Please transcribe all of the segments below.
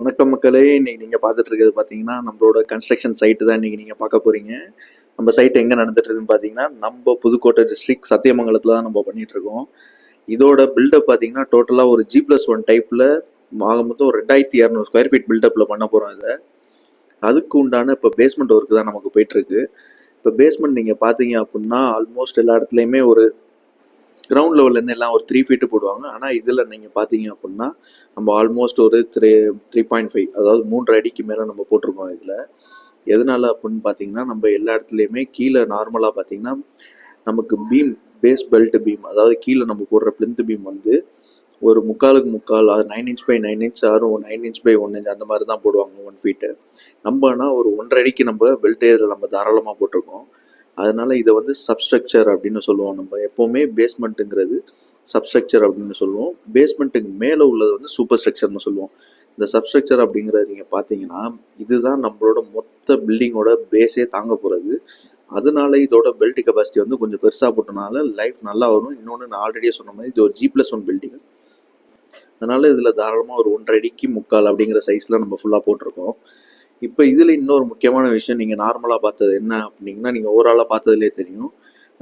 வணக்கம் மக்களே. இன்னைக்கு நீங்கள் பார்த்துட்டு இருக்கிறது பார்த்தீங்கன்னா நம்மளோட கன்ஸ்ட்ரக்ஷன் சைட்டு தான் இன்னைக்கு நீங்கள் பார்க்க போகிறீங்க நம்ம சைட் எங்கே நடந்துட்டு இருக்குன்னு பார்த்தீங்கன்னா நம்ம புதுக்கோட்டை டிஸ்ட்ரிக்ட் சத்தியமங்கலத்தில் தான் நம்ம பண்ணிட்டு இருக்கோம் இதோட பில்டப் பார்த்தீங்கன்னா டோட்டலாக ஒரு ஜி ப்ளஸ் ஒன் டைப்பில் ஆக மொத்தம் ஒரு ரெண்டாயிரத்தி இரநூறு ஸ்கொயர் ஃபீட் பில்டப்பில் பண்ண போகிறோம் இதை. அதுக்கு உண்டான இப்போ பேஸ்மெண்ட் ஒர்க்கு தான் நமக்கு போயிட்டுருக்கு இப்போ பேஸ்மெண்ட் நீங்கள் பார்த்தீங்க அப்படின்னா ஆல்மோஸ்ட் எல்லா இடத்துலையுமே ஒரு கிரவுண்ட் லெவல்லேருந்து எல்லாம் ஒரு த்ரீ ஃபீட்டு போடுவாங்க. ஆனால் இதில் நீங்கள் பார்த்தீங்க அப்படின்னா நம்ம ஆல்மோஸ்ட் ஒரு த்ரீ த்ரீ பாயிண்ட் ஃபைவ் அதாவது மூன்றரை அடிக்கு மேலே நம்ம போட்டிருக்கோம் இதில். எதனால் அப்படின்னு பார்த்தீங்கன்னா நம்ம எல்லா இடத்துலையுமே கீழே நார்மலாக பார்த்தீங்கன்னா நமக்கு பீம் பேஸ் பெல்ட் பீம் அதாவது கீழே நம்ம போடுற பிளிந்த் பீம் வந்து ஒரு முக்காலுக்கு முக்கால் அது nine inch by nine inch ஆறு nine inch by one inch அந்த மாதிரி தான் போடுவாங்க ஒன் ஃபீட்டு நம்மனா ஒரு ஒன்றரை அடிக்கு நம்ம பெல்ட் ஏரில் நம்ம தாராளமாக போட்டிருக்கோம். அதனால் இதை வந்து சப்ஸ்ட்ரக்சர் அப்படின்னு சொல்லுவோம் நம்ம. எப்போவுமே பேஸ்மெண்ட்டுங்கிறது சப்ஸ்ட்ரக்சர் அப்படின்னு சொல்லுவோம். பேஸ்மெண்ட்டுக்கு மேலே உள்ளது வந்து சூப்பர் ஸ்ட்ரக்சர்னு சொல்லுவோம். இந்த சப்ஸ்ட்ரக்சர் அப்படிங்கிறத நீங்கள் பார்த்தீங்கன்னா இதுதான் நம்மளோட மொத்த பில்டிங்கோட பேஸே தாங்க போகிறது அதனால இதோட பெல்ட் கெப்பாசிட்டி வந்து கொஞ்சம் பெருசாக போட்டனால லைஃப் நல்லா வரும். இன்னொன்று நான் ஆல்ரெடியே சொன்ன மாதிரி இது ஒரு ஜி ப்ளஸ் ஒன் பில்டிங் அதனால இதில் தாராளமாக ஒரு ஒன்றரை அடிக்கு முக்கால் அப்படிங்கிற சைஸில் நம்ம ஃபுல்லாக போட்டிருக்கோம். இப்போ இதில் இன்னொரு முக்கியமான விஷயம் நீங்கள் நார்மலாக பார்த்தது என்ன அப்படின்னா நீங்கள் ஓவராலாக பார்த்ததுலேயே தெரியும்.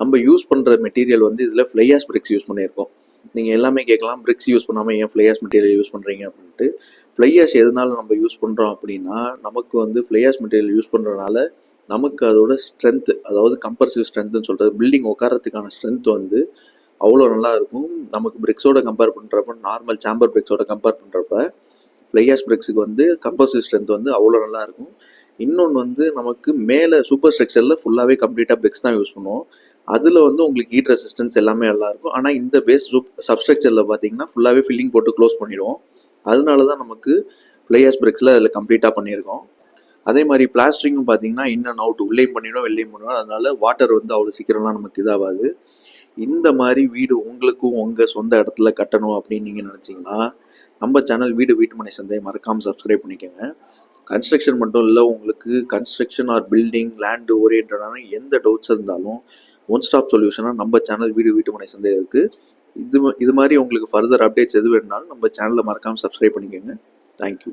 நம்ம யூஸ் பண்ணுற மெட்டீரியல் வந்து இதில் ஃப்ளையாஸ் பிரிக்ஸ் யூஸ் பண்ணியிருக்கோம். நீங்கள் எல்லாமே கேட்கலாம் பிரிக்ஸ் யூஸ் பண்ணாமல் ஏன் ஃப்ளையாஸ் மெட்டீரியல் யூஸ் பண்ணுறீங்க அப்படின்ட்டு. ஃப்ளையாஸ் எதனால நம்ம யூஸ் பண்ணுறோம் அப்படின்னா நமக்கு வந்து ஃப்ளையாஸ் மெட்டீரியல் யூஸ் பண்ணுறதுனால நமக்கு அதோட ஸ்ட்ரென்த்து அதாவது கம்பர்சிவ் ஸ்ட்ரென்த்னு சொல்கிறது பில்டிங் உட்காரத்துக்கான ஸ்ட்ரென்த் வந்து அவ்வளோ நல்லா இருக்கும். நமக்கு பிரிக்ஸோட கம்பேர் பண்ணுறப்ப நார்மல் சாம்பர் பிரிக்ஸோட கம்பேர் பண்ணுறப்ப ஃப்ளையாஸ் பிரிக்ஸுக்கு வந்து கம்போசிட் ஸ்ட்ரென்த் வந்து அவ்வளோ நல்லா இருக்கும். இன்னொன்று வந்து நமக்கு மேலே சூப்பர் ஸ்ட்ரக்சரில் ஃபுல்லாகவே கம்ப்ளீட்டாக பிரிக்ஸ் தான் யூஸ் பண்ணுவோம். அதில் வந்து உங்களுக்கு ஹீட் ரெசிஸ்டன்ஸ் எல்லாமே நல்லாயிருக்கும் ஆனால் இந்த பேஸ் சூப் சப்ஸ்ட்ரக்சரில் பார்த்தீங்கன்னா ஃபுல்லாகவே ஃபில்லிங் போட்டு க்ளோஸ் பண்ணிடுவோம். அதனால தான் நமக்கு ஃப்ளையாஸ் பிரிக்ஸில் அதில் கம்ப்ளீட்டாக பண்ணியிருக்கோம். அதே மாதிரி பிளாஸ்டிக்கும் பார்த்தீங்கன்னா இன் அண்ட் அவுட் உள்ளேயும் பண்ணிடும் வெளியும் பண்ணிடும் அதனால வாட்டர் வந்து அவ்வளோ சீக்கிரம்லாம் நமக்கு இதாகாது. இந்த மாதிரி வீடு உங்களுக்கும் உங்கள் சொந்த இடத்துல கட்டணும் அப்படின்னு நீங்கள் நினச்சிங்கன்னா நம்ம சேனல் வீடு வீட்டுமனை சந்தை மறக்காமல் சப்ஸ்கிரைப் பண்ணிக்கோங்க. கன்ஸ்ட்ரக்ஷன் மட்டும் இல்லை உங்களுக்கு கன்ஸ்ட்ரக்ஷன் ஆர் பில்டிங் லேண்டு ஓரியன்டான எந்த டவுட்ஸ் இருந்தாலும் ஒன் ஸ்டாப் சொல்யூஷனாக நம்ம சேனல் வீடு வீட்டுமனை சந்தை இருக்குது இது இது மாதிரி உங்களுக்கு ஃபர்தர் அப்டேட்ஸ் எது வேணுனாலும் நம்ம சேனலை மறக்காமல் சப்ஸ்கிரைப் பண்ணிக்கோங்க. தேங்க்யூ